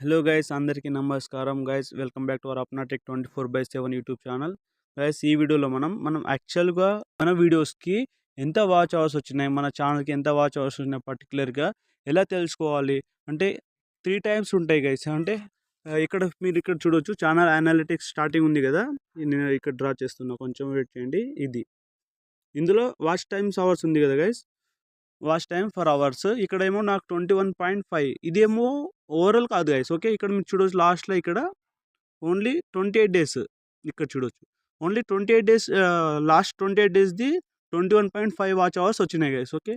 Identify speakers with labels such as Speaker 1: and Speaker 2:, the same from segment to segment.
Speaker 1: Hello guys అందరికీ నమస్కారం guys. Welcome back to our Apna tech twenty four by seven YouTube channel. Guys ఈ వీడియోలో మనం మనం యాక్చువల్గా మన వీడియోస్కి ఎంత వాచ్ అవర్స్ వచ్చినాయి మన ఛానల్కి ఎంత వాచ్ అవర్స్ వచ్చినాయి పర్టికులర్గా ఎలా తెలుసుకోవాలి? అంటే త్రీ టైమ్స్ ఉంటాయి గైస్. అంటే ఇక్కడ మీరు ఇక్కడ చూడొచ్చు ఛానల్ అనాలిటిక్స్ స్టార్టింగ్ ఉంది కదా. నేను ఇక్కడ డ్రా చేస్తున్నా కొంచెం వెయిట్ చేయండి. ఇది. ఇందులో వాచ్ టైమ్స్ అవర్స్ ఉంది కదా guys. Watch time for hours ఇక్కడేమో నాకు ట్వంటీ వన్ పాయింట్ ఫైవ్ ఇదేమో ఓవరాల్ కాదు గైస్ ఓకే ఇక్కడ మీరు చూడొచ్చు లాస్ట్లో ఇక్కడ ఓన్లీ ట్వంటీ ఎయిట్ డేస్ ఇక్కడ చూడవచ్చు only twenty eight days last twenty eight డేస్ది twenty one point five watch hours వచ్చినాయి గైస్ ఓకే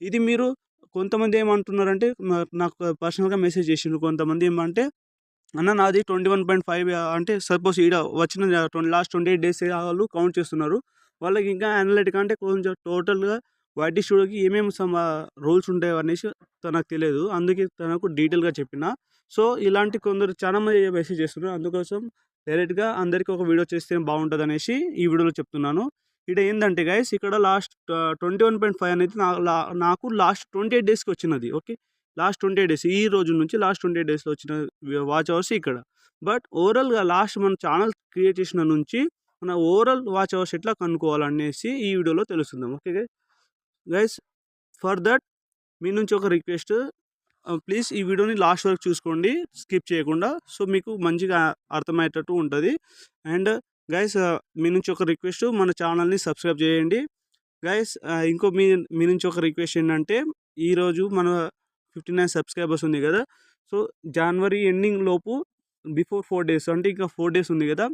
Speaker 1: ఇది మీరు కొంతమంది ఏమంటున్నారంటే నాకు పర్సనల్గా మెసేజ్ చేసిండ్రు కొంతమంది ఏమంటే అన్న నాది ట్వంటీ వన్ పాయింట్ ఫైవ్ అంటే సపోజ్ ఈడ వచ్చిన లాస్ట్ ట్వంటీ ఎయిట్ డేస్ వాళ్ళు కౌంట్ చేస్తున్నారు. వాళ్ళకి ఇంకా అనలిటిక్ అంటే కొంచెం టోటల్గా వైటీ స్టూడియోకి ఏమేమి సమ రూల్స్ ఉంటాయో అనేసి తనకు తెలియదు. అందుకే తనకు డీటెయిల్గా చెప్పిన. సో ఇలాంటి కొందరు చాలా మంది మెసేజ్ చేస్తున్నారు. అందుకోసం డైరెక్ట్గా అందరికీ ఒక వీడియో చేస్తే బాగుంటుంది అనేసి ఈ వీడియోలో చెప్తున్నాను. ఇక్కడ ఏంటంటే గైస్ ఇక్కడ last twenty one point five అనేది నా లా- నాకు లాస్ట్ ట్వంటీ ఎయిట్ డేస్కి వచ్చినది. Okay? Last twenty eight days ఈ రోజు నుంచి లాస్ట్ ట్వంటీ ఎయిట్ డేస్లో వచ్చిన వాచ్ అవర్స్ ఇక్కడ. బట్ ఓవరాల్గా లాస్ట్ మన ఛానల్ క్రియేట్ చేసిన నుంచి మన ఓవరాల్ వాచ్ అవర్స్ ఎట్లా కనుక్కోవాలనేసి ఈ వీడియోలో తెలుస్తుందాం ఓకే గైస్ ఫర్ దట్ మీ నుంచి ఒక రిక్వెస్ట్ ప్లీజ్ ఈ వీడియోని లాస్ట్ వరకు చూసుకోండి స్కిప్ చేయకుండా. సో మీకు మంచిగా అర్థమయ్యేటట్టు ఉంటుంది. అండ్ గైస్ మీ నుంచి ఒక రిక్వెస్ట్ మన ఛానల్ని సబ్స్క్రైబ్ చేయండి. గైస్ ఇంకో మీ మీ నుంచి ఒక రిక్వెస్ట్ ఏంటంటే ఈరోజు మన ఫిఫ్టీ నైన్ సబ్స్క్రైబర్స్ ఉంది కదా. సో జనవరి ఎండింగ్ లోపు బిఫోర్ ఫోర్ డేస్ అంటే ఇంకా ఫోర్ డేస్ ఉంది కదా.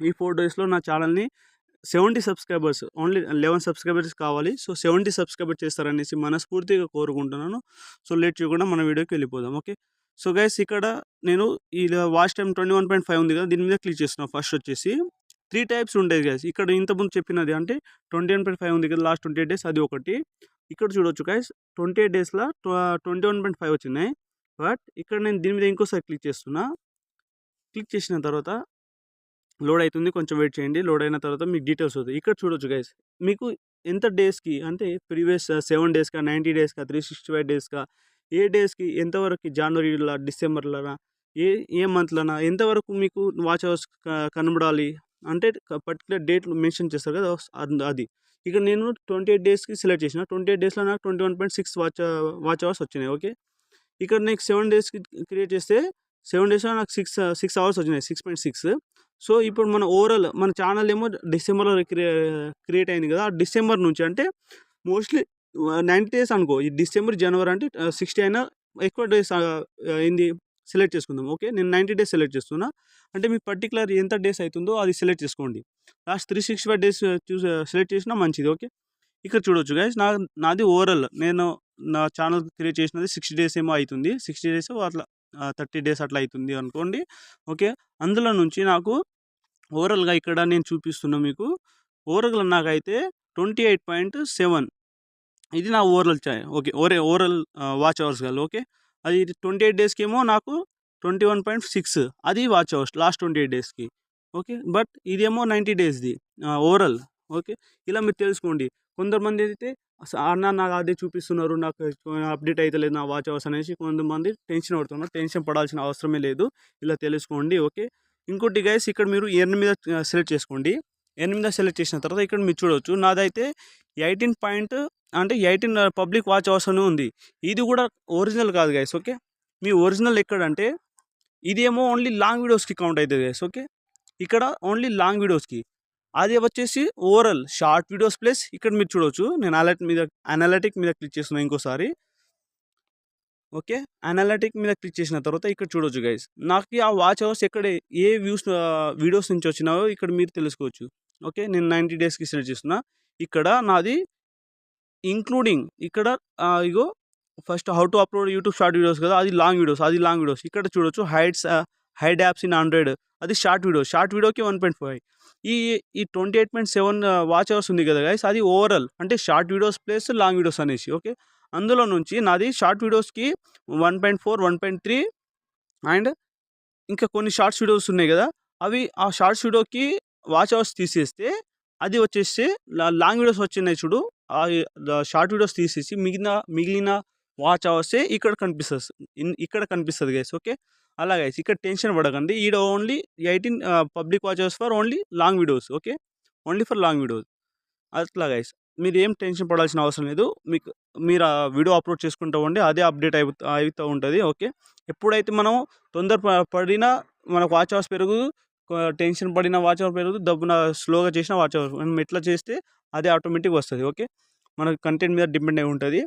Speaker 1: ఈ ఫోర్ డేస్లో నా ఛానల్ని seventy subscribers only eleven subscribers కావాలి. సో సెవెంటీ సబ్స్క్రైబర్ చేస్తారనేసి మనస్ఫూర్తిగా కోరుకుంటున్నాను. సో లేట్ చేయకుండా మన వీడియోకి వెళ్ళిపోదాం. ఓకే? సో గైస్ ఇక్కడ నేను ఈ watch time twenty one point five ఉంది కదా దీని మీద క్లిక్ చేస్తున్నాను ఫస్ట్ వచ్చేసి త్రీ టైప్స్ ఉంటాయి గైస్. ఇక్కడ ఇంతకుముందు చెప్పినది అంటే ట్వంటీ వన్ పాయింట్ ఫైవ్ ఉంది కదా లాస్ట్ ట్వంటీ ఎయిట్ డేస్ అది ఒకటి. ఇక్కడ చూడొచ్చు గైస్ ట్వంటీ ఎయిట్ డేస్లో ట్వంటీ వన్ పాయింట్ ఫైవ్ వచ్చినాయి. బట్ ఇక్కడ నేను దీని మీద ఇంకోసారి క్లిక్ చేస్తున్నా. క్లిక్ చేసిన తర్వాత లోడ్ అవుతుంది కొంచెం వెయిట్ చేయండి. లోడ్ అయిన తర్వాత మీకు డీటెయిల్స్ వస్తుంది ఇక్కడ చూడొచ్చు గైస్ మీకు ఎంత డేస్కి అంటే ప్రీవియస్ సెవెన్ డేస్కా నైంటీ డేస్కా త్రీ సిక్స్టీ ఫైవ్ డేస్కా ఏ డేస్కి ఎంతవరకు జనవరిలో డిసెంబర్లోనా ఏ ఏ మంత్లోనా ఎంతవరకు మీకు వాచ్ అవర్స్ కనబడాలి అంటే పర్టికులర్ డేట్ మెన్షన్ చేస్తారు కదా అది. ఇక్కడ నేను ట్వంటీ ఎయిట్ డేస్కి సెలెక్ట్ చేసిన. ట్వంటీ ఎయిట్ డేస్లో నాకు twenty one point six watch watch hours వచ్చినాయి. ఓకే? ఇక్కడ నేను సెవెన్ డేస్కి క్రియేట్ చేస్తే సెవెన్ డేస్లో నాకు సిక్స్ సిక్స్ అవర్స్ వచ్చినాయి. Six point six. సో ఇప్పుడు మన ఓవరాల్ మన ఛానల్ ఏమో డిసెంబర్లో క్రియే క్రియేట్ అయింది కదా ఆ డిసెంబర్ నుంచి అంటే మోస్ట్లీ నైంటీ డేస్ అనుకో ఈ డిసెంబర్ జనవరి అంటే సిక్స్టీ అయినా ఎక్కువ డేస్ అయింది సెలెక్ట్ చేసుకుందాం ఓకే? నేను నైంటీ డేస్ సెలెక్ట్ చేస్తున్నా. అంటే మీకు పర్టికులర్ ఎంత డేస్ అవుతుందో అది సెలెక్ట్ చేసుకోండి. Last three sixty five days చూసి సెలెక్ట్ చేసినా మంచిది ఓకే? ఇక్కడ చూడొచ్చు గైస్ నా నాది ఓవరాల్ నేను నా ఛానల్ క్రియేట్ చేసినది సిక్స్టీ డేస్ ఏమో అవుతుంది సిక్స్టీ డేస్ అట్లా థర్టీ డేస్ అట్లా అవుతుంది అనుకోండి. ఓకే? అందులో నుంచి నాకు ఓవరాల్గా ఇక్కడ నేను చూపిస్తున్నా మీకు ఓవరాల్గా నాకైతే ట్వంటీ ఎయిట్ పాయింట్ సెవెన్. ఇది నా ఓవరాల్ చా ఓకే ఓరే ఓవరాల్ వాచ్ అవర్స్ కాదు ఓకే? అది ట్వంటీ ఎయిట్ డేస్కి ఏమో నాకు ట్వంటీ వన్ పాయింట్ సిక్స్. అది watch hours last twenty eight డేస్కి. ఓకే? బట్ ఇదేమో నైంటీ డేస్ది ఓవరాల్ ఓకే? ఇలా మీరు తెలుసుకోండి. కొంతమంది అయితే అన్న నాకు అదే చూపిస్తున్నారు నాకు అప్డేట్ అయితే లేదు నా వాచ్ అవర్స్ అనేసి. కొంతమంది టెన్షన్ పడుతున్నారు టెన్షన్ పడాల్సిన అవసరమే లేదు. ఇలా తెలుసుకోండి ఓకే. ఇంకోటి గైస్ ఇక్కడ మీరు ఎర్న్ మీద సెలెక్ట్ చేసుకోండి. ఎర్న్ మీద సెలెక్ట్ చేసిన తర్వాత ఇక్కడ మీరు చూడవచ్చు నాదైతే ఎయిటీన్ పాయింట్ అంటే ఎయిటీన్ పబ్లిక్ వాచ్ అవర్స్ అని ఉంది. ఇది కూడా ఒరిజినల్ కాదు గైస్ ఓకే. మీ ఒరిజినల్ ఎక్కడంటే ఇదేమో ఓన్లీ లాంగ్ వీడియోస్కి కౌంట్ అవుతుంది గైస్ ఓకే. ఇక్కడ ఓన్లీ లాంగ్ వీడియోస్కి అది వచ్చేసి ఓవరాల్ షార్ట్ వీడియోస్ ప్లస్ ఇక్కడ మీరు చూడవచ్చు నేను అలర్ట్ మీద అనలిటిక్ మీద క్లిక్ చేస్తున్నాను ఇంకోసారి. ఓకే? అనలిటిక్ మీద క్లిక్ చేసిన తర్వాత ఇక్కడ చూడొచ్చు గైస్ నాకు ఆ వాచ్ అవర్స్ ఎక్కడ ఏ వ్యూస్ వీడియోస్ నుంచి వచ్చినాయో ఇక్కడ మీరు తెలుసుకోవచ్చు. ఓకే? నేను నైంటీ డేస్కి సెలెక్ట్ చేస్తున్నా. ఇక్కడ నాది ఇంక్లూడింగ్ ఇక్కడ ఇగో first how to upload YouTube short videos కదా అది లాంగ్ వీడియోస్ అది లాంగ్ వీడియోస్ ఇక్కడ చూడొచ్చు heights hide apps in Android అది షార్ట్ వీడియో. షార్ట్ వీడియోకి వన్ పాయింట్ ఫైవ్. ఈ ఈ twenty eight point seven watch hours ఉంది కదా గైస్ అది ఓవరాల్. అంటే short videos plus long videos అనేసి ఓకే? అందులో నుంచి నాది షార్ట్ వీడియోస్కి one point four one point three and ఇంకా కొన్ని షార్ట్స్ వీడియోస్ ఉన్నాయి కదా? అవి ఆ షార్ట్స్ వీడియోకి వాచ్ అవర్స్ తీసేస్తే అది వచ్చేసి లాంగ్ వీడియోస్ వచ్చినాయి చూడు. ఆ షార్ట్ వీడియోస్ తీసేసి మిగిలిన మిగిలిన వాచ్ అవర్సే ఇక్కడ కనిపిస్తుంది. ఇన్- ఇక్కడ కనిపిస్తుంది గైస్ ఓకే? అలాగే ఇక్కడ టెన్షన్ పడకండి. ఈడ only eighteen public watches for only long videos okay only for long videos అట్లా గైస్ మీరు ఏం టెన్షన్ పడాల్సిన అవసరం లేదు. మీకు మీరు ఆ వీడియో అప్లోడ్ చేసుకుంటూ ఉండి అదే అప్డేట్ అయిపో అవుతూ ఉంటుంది ఓకే ఎప్పుడైతే మనం తొందర పడినా మనకు వాచ్ అవర్స్ పెరుగు టెన్షన్ పడిన వాచ్ అవర్ పెరుగు దబ్బున స్లోగా చేసిన వాచ్ అవర్ మనం ఎట్లా చేస్తే అదే ఆటోమేటిక్ వస్తుంది ఓకే మన కంటెంట్ మీద డిపెండ్ అయి ఉంటుంది.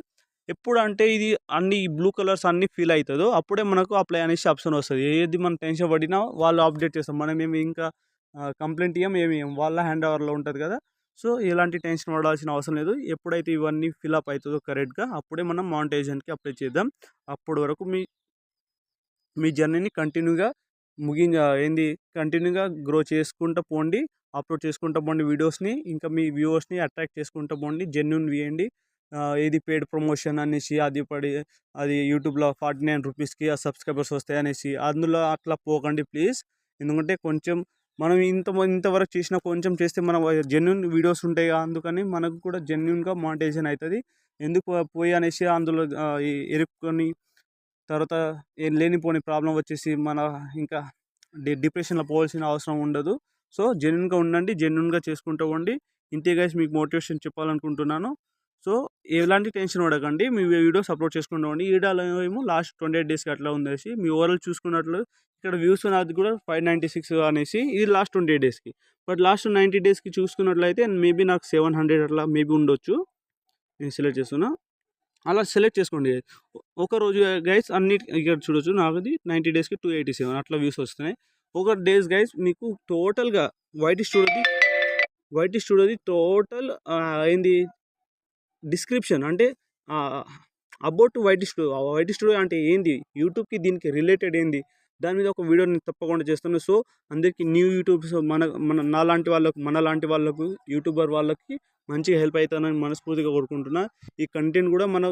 Speaker 1: ఎప్పుడు అంటే ఇది అన్ని బ్లూ కలర్స్ అన్ని ఫీల్ అవుతుందో అప్పుడే మనకు అప్లై అనేసి ఆప్షన్ వస్తుంది. ఏది మనం టెన్షన్ పడినా వాళ్ళు అప్డేట్ చేస్తాం మనం ఏమి ఇంకా కంప్లైంట్ ఇవ్వం ఏమి ఇవ్వం వాళ్ళ హ్యాండ్ ఓవర్లో ఉంటుంది కదా. సో ఎలాంటి టెన్షన్ పడాల్సిన అవసరం లేదు. ఎప్పుడైతే ఇవన్నీ ఫిల్అప్ అవుతుందో కరెక్ట్గా అప్పుడే మనం మానిటైజేషన్కి అప్లై చేద్దాం. అప్పటి వరకు మీ మీ జర్నీని కంటిన్యూగా ముగి ఏంది కంటిన్యూగా గ్రో చేసుకుంటూ పోండి అప్లోడ్ చేసుకుంటూ పోండి వీడియోస్ని. ఇంకా మీ వ్యూవర్స్ని అట్రాక్ట్ చేసుకుంటూ పోండి జెన్యున్ వేయండి ఏది పెయిడ్ ప్రమోషన్ అనేసి అది పడి అది యూట్యూబ్లో ఫార్టీ నైన్ రూపీస్కి ఆ సబ్స్క్రైబర్స్ వస్తాయి అనేసి అందులో అట్లా పోకండి ప్లీజ్. ఎందుకంటే కొంచెం మనం ఇంత ఇంతవరకు చేసిన కొంచెం చేస్తే మన జెన్యున్ వీడియోస్ ఉంటాయి కదా, అందుకని మనకు కూడా జెన్యున్గా మానిటైజేషన్ అవుతుంది ఎందుకు పోయి అనేసి అందులో ఎరుక్కొని తర్వాత ఏం లేనిపోని ప్రాబ్లం వచ్చేసి మన ఇంకా డి డిప్రెషన్లో పోవాల్సిన అవసరం ఉండదు. సో జెన్యున్గా ఉండండి జెన్యున్గా చేసుకుంటూ ఉండి ఇంతే గైస్ మీకు మోటివేషన్ చెప్పాలనుకుంటున్నాను. సో ఎలాంటి టెన్షన్ పడకండి. మీ వీడియోస్ అప్లోడ్ చేసుకుంటూ ఉండి ఈడాలో ఏమో లాస్ట్ ట్వంటీ ఎయిట్ డేస్కి అట్లా ఉందేసి మీ ఓవరాల్ చూసుకున్నట్లు ఇక్కడ వ్యూస్ నాది కూడా ఫైవ్ నైంటీ సిక్స్ అనేసి ఇది లాస్ట్ ట్వంటీ ఎయిట్ డేస్కి. బట్ లాస్ట్ నైంటీ డేస్కి చూసుకున్నట్లయితే మేబీ నాకు సెవెన్ హండ్రెడ్ అట్లా మేబీ ఉండొచ్చు. నేను సెలెక్ట్ చేస్తున్నా. అలా సెలెక్ట్ చేసుకోండి. ఒక రోజు గైస్ అన్ని ఇక్కడ చూడొచ్చు. నాకుది నైంటీ డేస్కి టూ ఎయిటీ సెవెన్ అట్లా వ్యూస్ వస్తున్నాయి. ఒక డేస్ గైస్ మీకు టోటల్గా వైట్ స్టూడియోది వైట్ స్టూడియోది టోటల్ అయింది డిస్క్రిప్షన్ అంటే about white studio white studio అంటే ఏంది? యూట్యూబ్కి దీనికి రిలేటెడ్ ఏంది? దాని మీద ఒక వీడియో నేను తప్పకుండా చేస్తాను. సో అందరికీ న్యూ యూట్యూబ్ మన మన నాలాంటి వాళ్ళకు మన లాంటి వాళ్ళకు యూట్యూబర్ వాళ్ళకి మంచిగా హెల్ప్ అవుతానని మనస్ఫూర్తిగా కోరుకుంటున్నా. ఈ కంటెంట్ కూడా మన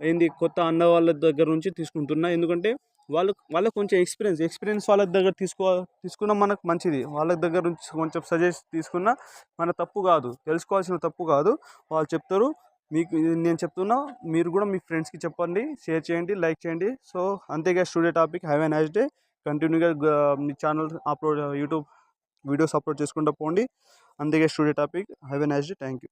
Speaker 1: ఏంది? కొత్త అన్న వాళ్ళ దగ్గర నుంచి తీసుకుంటున్నా. ఎందుకంటే వాళ్ళు వాళ్ళకి కొంచెం ఎక్స్పీరియన్స్ ఎక్స్పీరియన్స్ వాళ్ళ దగ్గర తీసుకో తీసుకున్న మనకు మంచిది. వాళ్ళ దగ్గర నుంచి కొంచెం సజెస్ట్ తీసుకున్న మన తప్పు కాదు. తెలుసుకోవాల్సిన తప్పు కాదు. వాళ్ళు చెప్తారు మీకు నేను చెప్తున్నా మీరు కూడా మీ ఫ్రెండ్స్కి చెప్పండి షేర్ చేయండి లైక్ చేయండి. సో అంతేగా studio topic have a nice day కంటిన్యూగా మీ channel upload YouTube videos upload చేసుకుంటూ పోండి. అంతేగా studio topic have a nice day thank you